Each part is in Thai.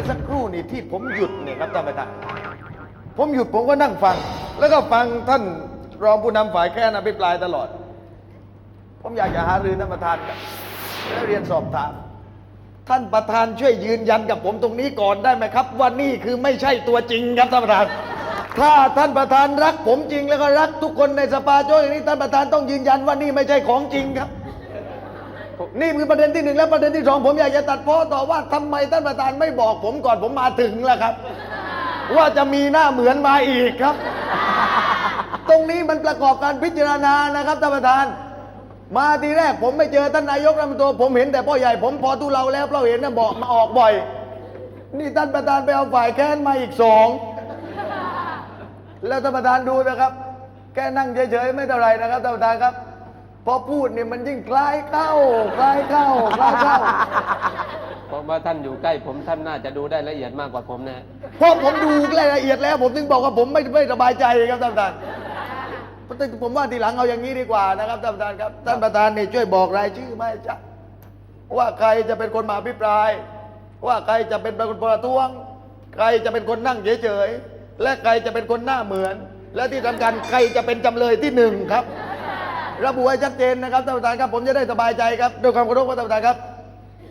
อสักครู่นี่ที่ผมหยุดเนี่ยครับท่านประธานผมหยุดผมก็นั่งฟัง แล้วก็ฟังท่านรองผู้นำฝ่ายแค้นอภิปรายตลอด ผมอยากจะหารือท่านประธานครับและเรียนสอบถาม ท่านประธานช่วยยืนยันกับผมตรงนี้ก่อนได้ไหมครับ ว่านี่คือไม่ใช่ตัวจริงครับท่านประธาน ถ้าท่านประธานรักผมจริงแล้วก็รักทุกคนในสภาโจ้อย่างนี้ท่านประธานต้องยืนยันว่านี่ไม่ใช่ของจริงครับ นี่คือประเด็นที่หนึ่งและประเด็นที่สองผมอยากจะตัดพ้อต่อว่าทำไมท่านประธานไม่บอกผมก่อนผมมาถึงล่ะครับ ว่าจะมีหน้าเหมือนมาอีกครับ ตรงนี้มันประกอบการพิจารณานะครับท่านประธาน มาทีแรกผมไม่เจอท่านนายกรัฐมนตรีผมเห็นแต่พ่อใหญ่ผมพอทุเราแล้วเพราะเห็นน่ะบอกมาออกบ่อย นี่ท่านประธานไปเอาฝ่ายแค้นมาอีกสองแล้วท่านประธานดูนะครับ แค่นั่งเฉยๆไม่เท่าไรนะครับท่านประธานครับ พอพูดเนี่ยมันยิ่งคล้ายเข้าคล้ายเข้าคล้ายเข้าเพราะว่าท่านอยู่ใกล้ผมท่านน่าจะดูได้ละเอียดมากกว่าผมนะฮะเพราะผมดูรายละเอียดแล้ว ผมถึงบอกว่าผมไม่ไม่สบายใจครับท่านประธานผมว่าทีหลังเอาอย่างนี้ดีกว่านะครับท่านประธานครับท่านประธานนี่ช่วยบอกรายชื่อมาให้ชัดว่าใครจะเป็นคนมาอภิปราย ว่าใครจะเป็นคนประท้วง ใครจะเป็นคนนั่งเฉยๆและใครจะเป็นคนหน้าเหมือน และที่สำคัญใครจะเป็นจำเลยที่หนึ่งครับ ระบุไว้ชัดเจนนะครับท่านประธานครับผมจะได้สบายใจครับด้วยความเคารพครับท่านประธานครับ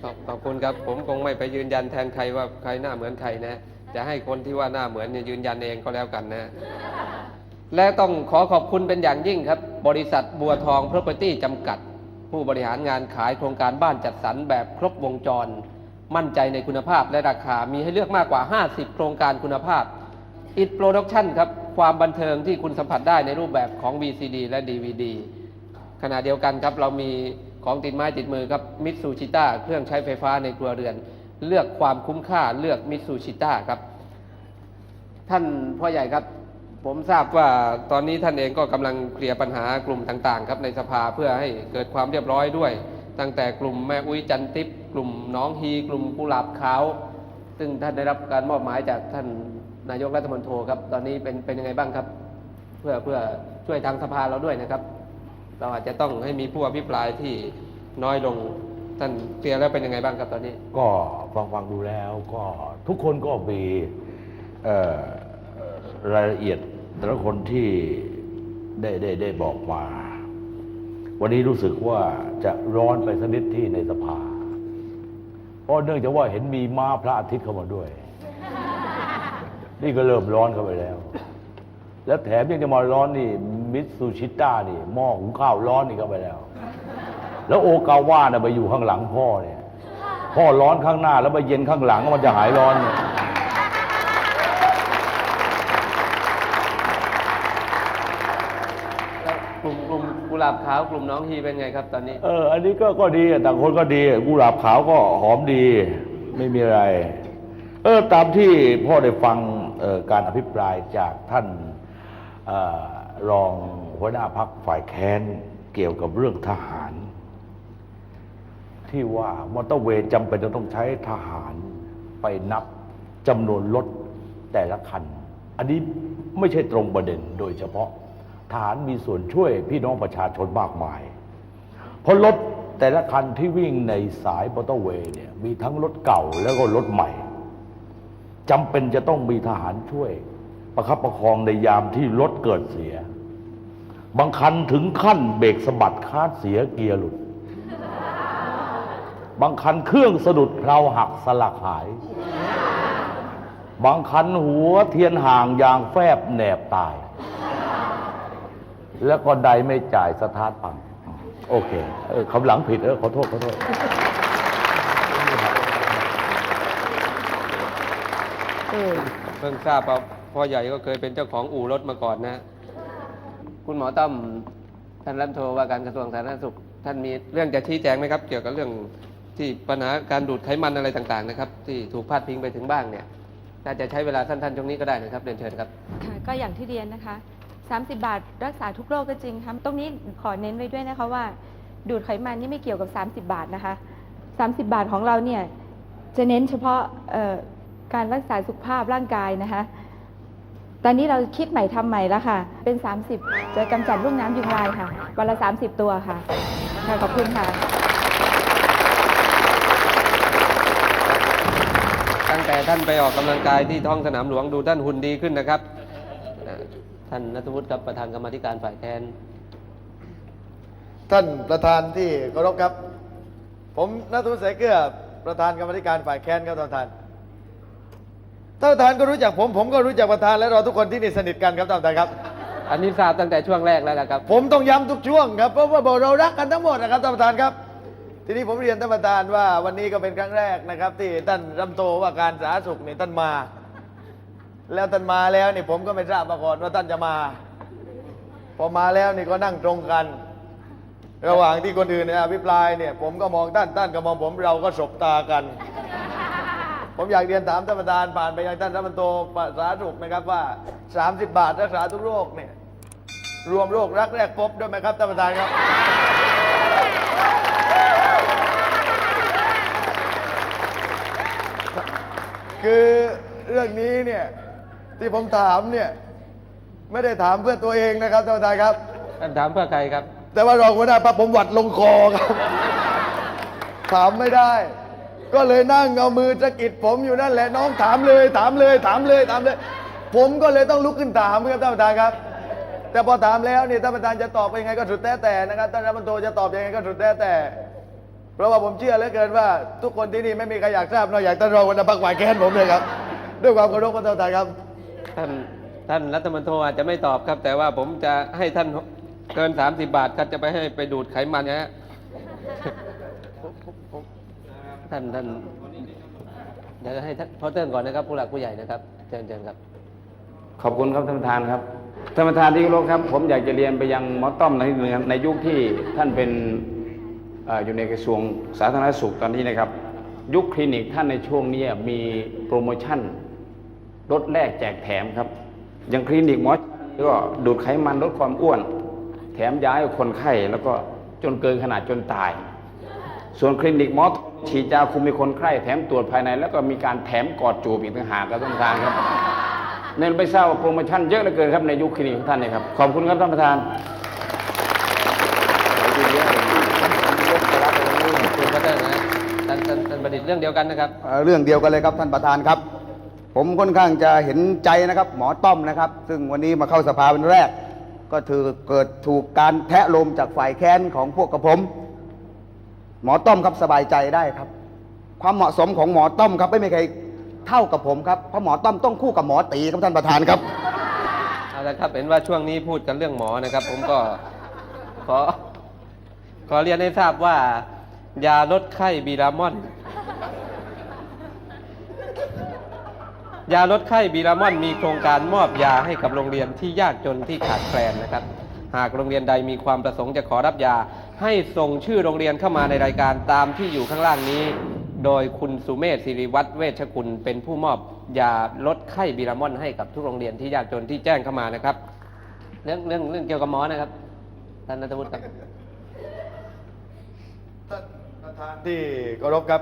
ขอบขอบคุณครับ ผมคงไม่ไปยืนยันแทนใครว่าใครหน้าเหมือนใครนะ จะให้คนที่ว่าหน้าเหมือนเนี่ยยืนยันเองก็แล้วกันนะ และต้องขอขอบคุณเป็นอย่างยิ่งครับ บริษัทบัวทอง Property จำกัด ผู้บริหารงานขายโครงการบ้านจัดสรรแบบครบวงจร มั่นใจในคุณภาพและราคามีให้เลือกมากกว่า 50 โครงการคุณภาพ It Production ครับ ความบันเทิงที่คุณสัมผัสได้ในรูปแบบของ VCD และ DVD ขณะเดียวกันครับเรามีของติดไม้ติดมือครับมิตซูชิต้าเครื่องใช้ไฟฟ้าในครัวเรือน เลือกความคุ้มค่าเลือกมิตซูชิต้าครับท่านพ่อใหญ่ครับ ผมทราบว่าตอนนี้ท่านเองก็กำลังเคลียร์ปัญหากลุ่มต่างๆ ครับในสภาเพื่อให้เกิดความเรียบร้อยด้วย ตั้งแต่กลุ่มแม่อุ้ยจันทิพย์กลุ่มน้องฮี กลุ่มกุหลาบขาวซึ่งท่านได้รับการมอบหมายจากท่านนายกรัฐมนตรีครับ ตอนนี้เป็นเป็นยังไงบ้างครับ เพื่อเพื่อช่วยทางสภาเราด้วยนะครับ เราอาจจะต้องให้มีผู้อภิปรายที่น้อยลงท่านเคลียแล้วเป็นยังไงบ้างครับตอนนี้ ก็ฟังฟังดูแล้วก็ทุกคนก็มีรายละเอียดแต่ละคนที่ได้ได้ได้บอกมา วันนี้รู้สึกว่าจะร้อนไปสักนิดที่ในสภา เพราะเนื่องจากว่าเห็นมีม้าพระอาทิตย์เข้ามาด้วย นี่ก็เริ่มร้อนเข้าไปแล้ว แล้วแถมยังจะมาร้อนนี่มิตซูชิต้านี่หม้อหุงข้าวร้อนนี่เข้าไปแล้ว แล้วโอกาว่าน่ะไปอยู่ข้างหลังพ่อเนี่ย พ่อร้อนข้างหน้าแล้วไปเย็นข้างหลังมันจะหายร้อนเนี่ยแล้วกลุ่มกลุ่มกุหลาบขาวกลุ่มน้องฮีเป็นไงครับตอนนี้ เออ อันนี้ก็ก็ดีอะต่างคนก็ดีกุหลาบขาวก็หอมดี ไม่มีอะไร เออตามที่พ่อได้ฟังเอ่อการอภิปรายจากท่านเออ รองหัวหน้าพักฝ่ายแค้นเกี่ยวกับเรื่องทหาร ที่ว่ามอเตอร์เวย์จำเป็นจะต้องใช้ทหารไปนับจำนวนรถแต่ละคัน อันนี้ไม่ใช่ตรงประเด็นโดยเฉพาะทหารมีส่วนช่วยพี่น้องประชาชนมากมาย เพราะรถแต่ละคันที่วิ่งในสายมอเตอร์เวย์เนี่ยมีทั้งรถเก่าแล้วก็รถใหม่จำเป็นจะต้องมีทหารช่วย ประคับประคองในยามที่รถเกิดเสีย บางคันถึงขั้นเบรกสะบัดคาดเสียเกียร์หลุด บางคันเครื่องสะดุดเพลาหักสลักหาย บางคันหัวเทียนห่างยางแฟบแหนบตาย แล้วก็ใดไม่จ่ายสถานปัง โอเค เออคำหลังผิดเออขอโทษขอโทษเพิ่งทราบว่า พ่อใหญ่ก็เคยเป็นเจ้าของอู่รถมาก่อนนะ คุณหมอต้อมท่านรัฐมนตรีว่าการกระทรวงสาธารณสุข ท่านมีเรื่องจะชี้แจงไหมครับ เกี่ยวกับเรื่องที่ปัญหาการดูดไขมันอะไรต่างๆนะครับ ที่ถูกพาดพิงไปถึงบ้างเนี่ยน่าจะใช้เวลาสั้นๆช่วงนี้ก็ได้นะครับเรียนเชิญครับค่ะก็อย่างที่เรียนนะคะ 30 บาทรักษาทุกโรคก็จริงครับตรงนี้ขอเน้นไว้ด้วยนะคะว่า ดูดไขมันนี่ไม่เกี่ยวกับ 30 บาทนะคะ 30 บาทของเราเนี่ยจะเน้นเฉพาะการรักษาสุขภาพร่างกายนะคะ ตอนนี้เราคิดใหม่ทำใหม่แล้วค่ะ เป็น 30 จะกำจัดลูกน้ำยุงลายค่ะ วันละ 30 ตัวค่ะ ค่ะ ขอบคุณค่ะ ตั้งแต่ท่านไปออกกำลังกายที่ท้องสนามหลวงดูท่านหุ่นดีขึ้นนะครับเอ่อท่านนัทวุฒิครับประธานกรรมาธิการฝ่ายแทน ท่านประธานที่เคารพครับ ผมนัทวุฒิสายเกลือประธานกรรมธิการฝ่ายแค้นครับท่านประธาน ท่านประธานก็รู้จักผม ผมก็รู้จักประธานและเราทุกคนที่นี่สนิทกันครับท่านประธานครับ อันนี้ทราบตั้งแต่ช่วงแรกแล้วนะครับ ผมต้องย้ำทุกช่วงครับเพราะว่าเรารักกันทั้งหมดนะครับท่านประธานครับ ทีนี้ผมเรียนท่านประธานว่าวันนี้ก็เป็นครั้งแรกนะครับ ที่ท่านรำโตว่าการสาธารณสุขเนี่ยท่านมา แล้วท่านมาแล้วนี่ผมก็ไม่ทราบมาก่อนว่าท่านจะมา พอมาแล้วนี่ก็นั่งตรงกัน ระหว่างที่คนอื่นเนี่ยอภิปรายเนี่ยผมก็มองท่านท่านก็มองผมเราก็สบตากัน ผมอยากเรียนถามท่านประธานผ่านไปยังท่านรัฐมนตรีสาธารณสุขนะครับว่า 30 บาทรักษาทุกโรคเนี่ยรวมโรครักแรกพบด้วยไหมครับท่านประธานครับ คือเรื่องนี้เนี่ยที่ผมถามเนี่ยไม่ได้ถามเพื่อตัวเองนะครับท่านประธานครับ ท่านถามเพื่อใครครับ แต่ว่ารองหัวหน้าพักผมหวัดลงคอครับ ถามไม่ได้ ก็เลยนั่งเอามือสะกิดผมอยู่นั่นแหละน้องถามเลย ถามเลย ถามเลยถามเลย ผมก็เลยต้องลุกขึ้นถามครับท่านประธานครับ แต่พอถามแล้วเนี่ยท่านประธานจะตอบไปยังไงก็สุดแต่แต่นะครับท่านรัฐมนตรีจะตอบยังไงก็สุดแต่แต่ เพราะว่าผมเชื่อเหลือเกินว่า ทุกคนที่นี่ไม่มีใครอยากทราบนอกจากท่านรองหัวหน้าพักฝ่ายแค้นผมเลยครับ ด้วยความเคารพท่านประธานครับท่านท่านรัฐมนตรีอาจจะไม่ตอบครับ แต่ว่าผมจะให้ท่านเกิน 30 บาทครับจะไปให้ไปดูดไขมันนะฮะ ท่านท่านเดี๋ยวจะให้ท่านพอเติ้ลก่อนนะครับ ผู้หลักผู้ใหญ่นะครับเชิญเชิญครับ ขอบคุณครับท่านประธานครับท่านประธานที่เคารพครับ ผมอยากจะเรียนไปยังหมอต้อมในในยุคที่ท่านเป็นออยู่ในกระทรวงสาธารณสุขตอนนี้นะครับ ยุคคลินิกท่านในช่วงนี้มีโปรโมชั่นลดแลกแจกแถมครับอย่างคลินิกหมอก็ดูดไขมันลดความอ้วน แถมย้ายคนไข้แล้วก็จนเกินขนาดจนตาย ส่วนคลินิกหมอ ฉีดยาคุมมีคนไข้แถมตรวจภายใน แล้วก็มีการแถมกอดจูบอีกต่างหากครับท่านประธานครับเน้นไม่ทราบว่าโปรโมชั่นเยอะเหลือเกินครับในยุคคลินิกของท่านเนี่ยครับขอบคุณครับท่านประธานคุณพอเติ้ลนะท่านท่านท่านประดิษฐ์เรื่องเดียวกันนะครับเอ่อเรื่องเดียวกันเลยครับท่านประธานครับ ผมค่อนข้างจะเห็นใจนะครับ หมอต้อมนะครับ ซึ่งวันนี้มาเข้าสภาเป็นแรก ก็ถือเกิดถูกการแทะโลมจากฝ่ายแค้นของพวกกระผม หมอต้อมครับสบายใจได้ครับ ความเหมาะสมของหมอต้อมครับ ไม่มีใครเท่ากับผมครับเพราะหมอต้อมต้องคู่กับหมอตีครับท่านประธานครับเอาละครับเห็นว่าช่วงนี้พูดกันเรื่องหมอนะครับ ผมก็ขอขอเรียนให้ทราบว่า ยาลดไข้บีรามอน ยาลดไข้บีรามอน มีโครงการมอบยาให้กับโรงเรียนที่ยากจนที่ขาดแคลนนะครับ หากโรงเรียนใดมีความประสงค์จะขอรับยา ให้ส่งชื่อโรงเรียนเข้ามาในรายการตามที่อยู่ข้างล่างนี้ โดยคุณสุเมธศิริวัตรเวชกุลเป็นผู้มอบยาลดไข้บีรามอนให้กับทุกโรงเรียนที่ยากจนที่แจ้งเข้ามานะครับ เรื่องเรื่องเรื่องเกี่ยวกับหมอนะครับท่านนัทวุฒิครับท่านประธานที่เคารพครับ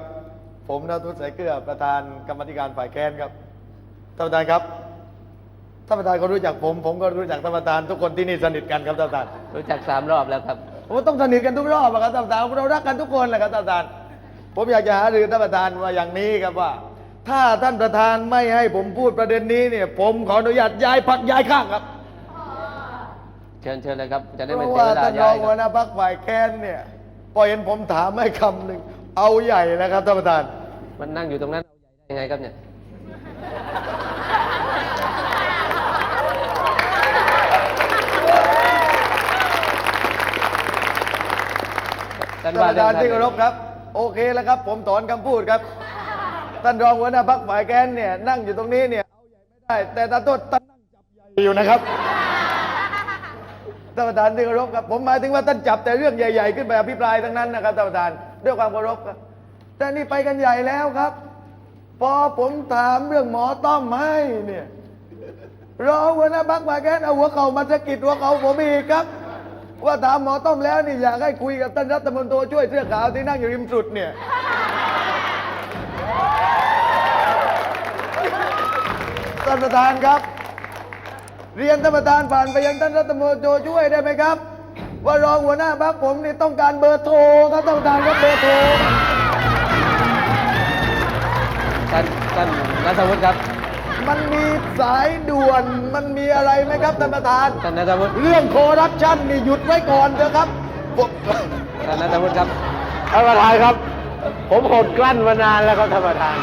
ผมนัทวุฒิสายเกลือประธานกรรมธิการฝ่ายแค้นครับท่านประธานครับท่านประธานก็รู้จักผม ผมก็รู้จักท่านประธานทุกคนที่นี่สนิทกันครับท่านประธานรู้จักสามรอบแล้วครับ ผมว่าต้องสนิทกันทุกรอบอะครับท่านประธานเรารักกันทุกคนแหละครับท่านประธาน ผมอยากจะหารือท่านประธานว่าอย่างนี้ครับว่า ถ้าท่านประธานไม่ให้ผมพูดประเด็นนี้เนี่ย ผมขออนุญาตย้ายพักย้ายข้างครับเชิญเชิญเลยครับ จะได้เพไม่ราะเสียว่าเวลาท่านรย้าอยงคหัวหรับน้าพักฝ่ายแค้นเนี่ยพอเห็นผมถามให้คำหนึ่งเอาใหญ่แล้วครับท่านประธาน มันนั่งอยู่ตรงนั้นเอาใหญ่ได้ยังไงครับเนี่ย ท่านท่านว่าประเรื่อธางนท่านที่เคารพครับ โอเคแล้วครับ ผมถอนคำพูดครับ ท่านรองหัวหน้าพักฝ่ายแค้นเนี่ยนั่งอยู่ตรงนี้เนี่ยเอาใหญ่ไม่ได้ แต่ตาโทษท่านนั่งจับใหญ่อยู่นะครับท่านประธานที่เคารพครับ ผมหมายถึงว่าท่านจับแต่เรื่องใหญ่ๆ ขึ้นไปอภิปรายทั้งนั้นนะครับท่านประธานด้วยความเคารพครับ แต่นี่ไปกันใหญ่แล้วครับ พอผมถามเรื่องหมอต้อมให้เนี่ย รองหัวหน้าพักฝ่ายแค้นเอาหัวเข่ามาสะกิดหัวเข่าผมอีกครับ ว่าถามหมอต้อมแล้วนี่อยากให้คุยกับท่านรัฐมนตรีช่วยเสื้อขาวที่นั่งอยู่ริมสุดเนี่ย ท่านประธานครับ เรียนท่านประธานผ่านไปยังท่านรัฐมนตรีช่วยได้ไหมครับ ว่ารองหัวหน้าพักผมนี่ต้องการเบอร์โทรครับท่านประธานครับเบอร์โทรท่านท่านนัทวุฒิครับ มันมีสายด่วน มันมีอะไรไหมครับท่านประธาน ท่านนัทวุฒิเรื่องคอร์รัปชันนี่หยุดไว้ก่อนเถอะครับผมท่านนัทวุฒิครับ ท่านประธานครับ ผมอดกลั้นมานานแล้วครับท่านประธาน